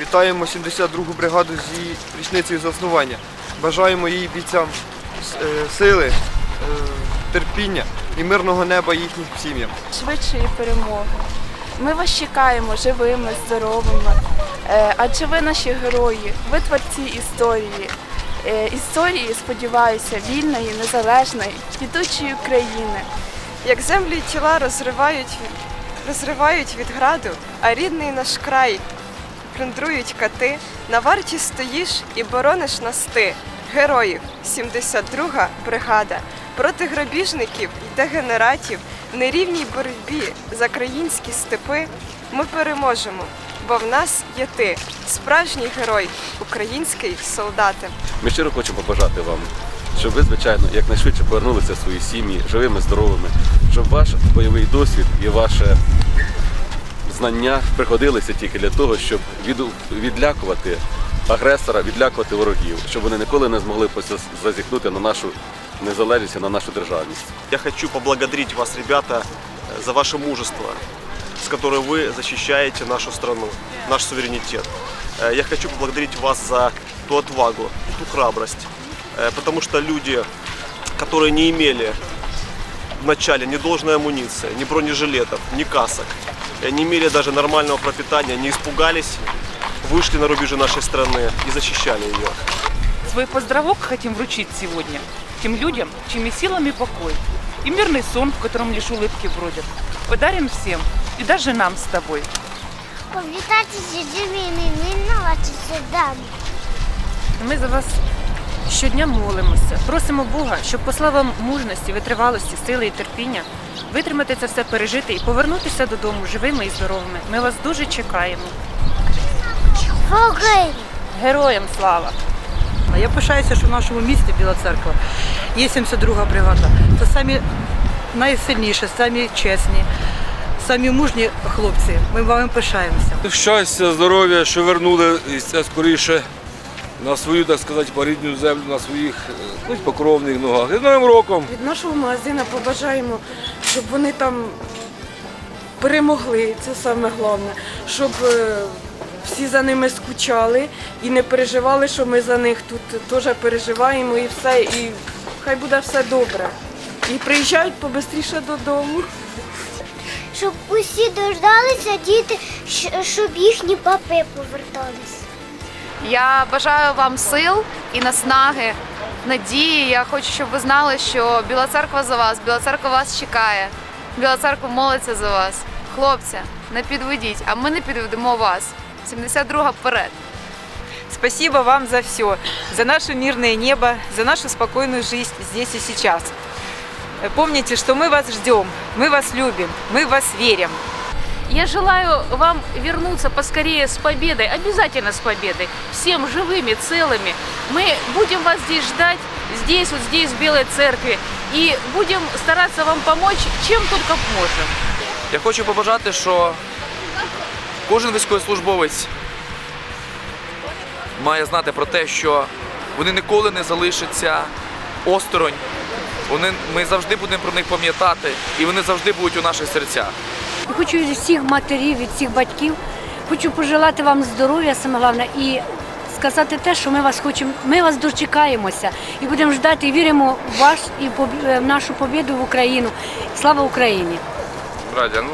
Вітаємо 72-гу бригаду з її річницею заснування. Бажаємо її бійцям е, сили, е, терпіння і мирного неба їхнім сім'ям. швидшої перемоги. Ми вас чекаємо живими, здоровими, Е, адже ви наші герої, ви творці історії. Історії, сподіваюся, вільної, незалежної, квітучої України. Як землі тіла розривають, розривають від граду, а рідний наш край плюндрують кати, на варті стоїш і борониш нас ти, героїв, 72-га бригада, проти грабіжників і дегенератів, нерівній боротьбі за країнські степи ми переможемо, бо в нас є ти, справжній герой, український солдати. Ми щиро хочемо побажати вам, щоб ви, звичайно, якнайшвидше повернулися в свої сім'ї живими, здоровими, щоб ваш бойовий досвід і ваше знання приходилися тільки для того, щоб віду- відлякувати агресора, відлякувати ворогів, щоб вони ніколи не змогли пося- зазіхнути на нашу незалежність і на нашу державність. Я хочу поблагодарить вас, ребята, э, за ваше мужество, с которым вы защищаете нашу страну, наш суверенитет. Э, Я хочу поблагодарить вас за ту отвагу, ту храбрость, Э, потому что люди, которые не имели вначале ни должной амуниции, ни бронежилетов, ни касок, э, не имели даже нормального пропитания, не испугались, вышли на рубежи нашей страны и защищали ее. Свой поздравок хотим вручить сегодня тем людям, чьими силами покой. И мирный сон, в котором лишь улыбки бродят. Подарим всем, и даже нам с тобой. Повітатися з людьми мінуватися дам. Ми за вас щодня молимося. Просимо Бога, щоб послав вам мужності, витривалості, сили і терпіння, витримати це все, пережити і повернутися додому живими і здоровими. Ми вас дуже чекаємо. Героям слава! Я пишаюся, що в нашому місті Біла Церква є 72 бригада. Це самі найсильніші, самі чесні, самі мужні хлопці. Ми вами пишаємося. Щастя, здоров'я, що вернулися скоріше на свою, так сказати, порідню землю, на своїх е, ну, покровних ногах. І з Новим роком! Від нашого магазину побажаємо, щоб вони там перемогли, це саме головне, щоб е, всі за ними скучали і не переживали, що ми за них тут теж переживаємо і все, і хай буде все добре. І приїжджають побистріше додому. Щоб усі дождалися діти, щоб їхні папи поверталися. Я бажаю вам сил і наснаги, надії. Я хочу, щоб ви знали, що Біла церква за вас, Біла церква вас чекає. Біла церква молиться за вас. Хлопця, не підведіть, а ми не підведемо вас. 72-га вперед. Спасибо вам за все, за наше мирное небо, за нашу спокойную жизнь здесь и сейчас. Э, Помните, что мы вас ждем, мы вас любим, мы в вас верим. Я желаю вам вернуться поскорее с победой, обязательно с победой, всем живыми, целыми. Мы будем вас здесь ждать, здесь, вот здесь, в Белой Церкви, и будем стараться вам помочь, чем только можем. Я хочу побажати, що кожен військовослужбовець має знати про те, що вони ніколи не залишаться осторонь. Вони, ми завжди будемо про них пам'ятати, і вони завжди будуть у наших серцях. Хочу від всіх матерів, від всіх батьків, хочу пожелати вам здоров'я, саме головне, і сказати те, що ми вас хочемо, ми вас дочекаємося і будемо ждати, і віримо в вас і в нашу побіду в Україну. Слава Україні! Братья, ну,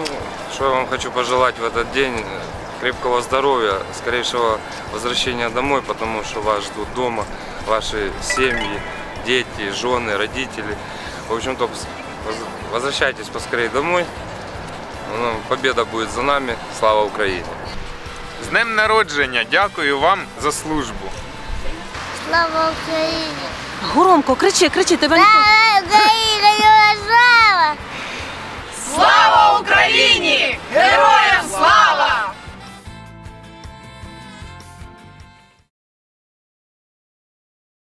что я вам хочу пожелать в этот день? Крепкого здоровья, скорейшего возвращения домой, потому что вас ждут дома, ваши семьи, дети, жены, родители. В общем-то, возвращайтесь поскорее домой. Победа будет за нами. Слава Украине! З днем народження! Дякую вам за службу! Слава Україні! Громко, кричи, кричи, тебе ніхто. Слава Україні! Слава! Слава Україні!